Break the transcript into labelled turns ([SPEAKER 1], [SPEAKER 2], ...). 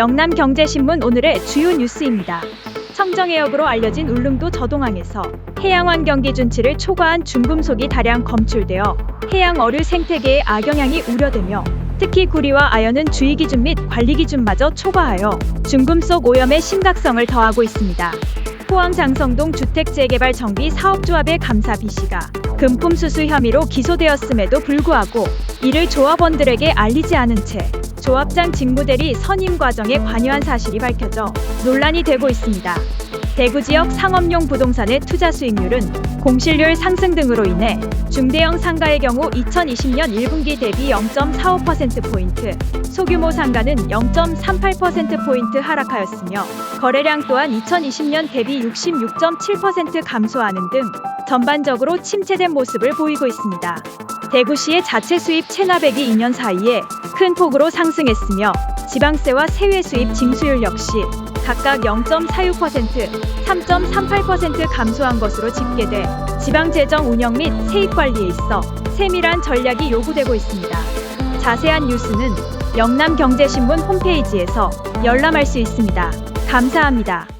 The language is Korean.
[SPEAKER 1] 영남경제신문 오늘의 주요 뉴스입니다. 청정해역으로 알려진 울릉도 저동항에서 해양환 경 기 준치를 초과한 중금속이 다량 검출되어 해양 어류 생태계에 악영향이 우려되며 특히 구리와 아연은 주의 기준 및 관리 기준마저 초과하여 중금속 오염의 심각성을 더하고 있습니다. 포항 장성동 주택재개발 정비 사업조합의 감사 B씨가 금품 수수 혐의로 기소되었음에도 불구하고 이를 조합원들에게 알리지 않은 채 조합장 직무대리 선임 과정에 관여한 사실이 밝혀져 논란이 되고 있습니다. 대구 지역 상업용 부동산의 투자 수익률은 공실률 상승 등으로 인해 중대형 상가의 경우 2020년 1분기 대비 0.45%포인트, 소규모 상가는 0.38%포인트 하락하였으며 거래량 또한 2020년 대비 66.7% 감소하는 등 전반적으로 침체된 모습을 보이고 있습니다. 대구시의 자체 수입 체납액이 2년 사이에 큰 폭으로 상승했으며 지방세와 세외 수입 징수율 역시 각각 0.46%, 3.38% 감소한 것으로 집계돼 지방 재정 운영 및 세입 관리에 있어 세밀한 전략이 요구되고 있습니다. 자세한 뉴스는 영남경제신문 홈페이지에서 열람할 수 있습니다. 감사합니다.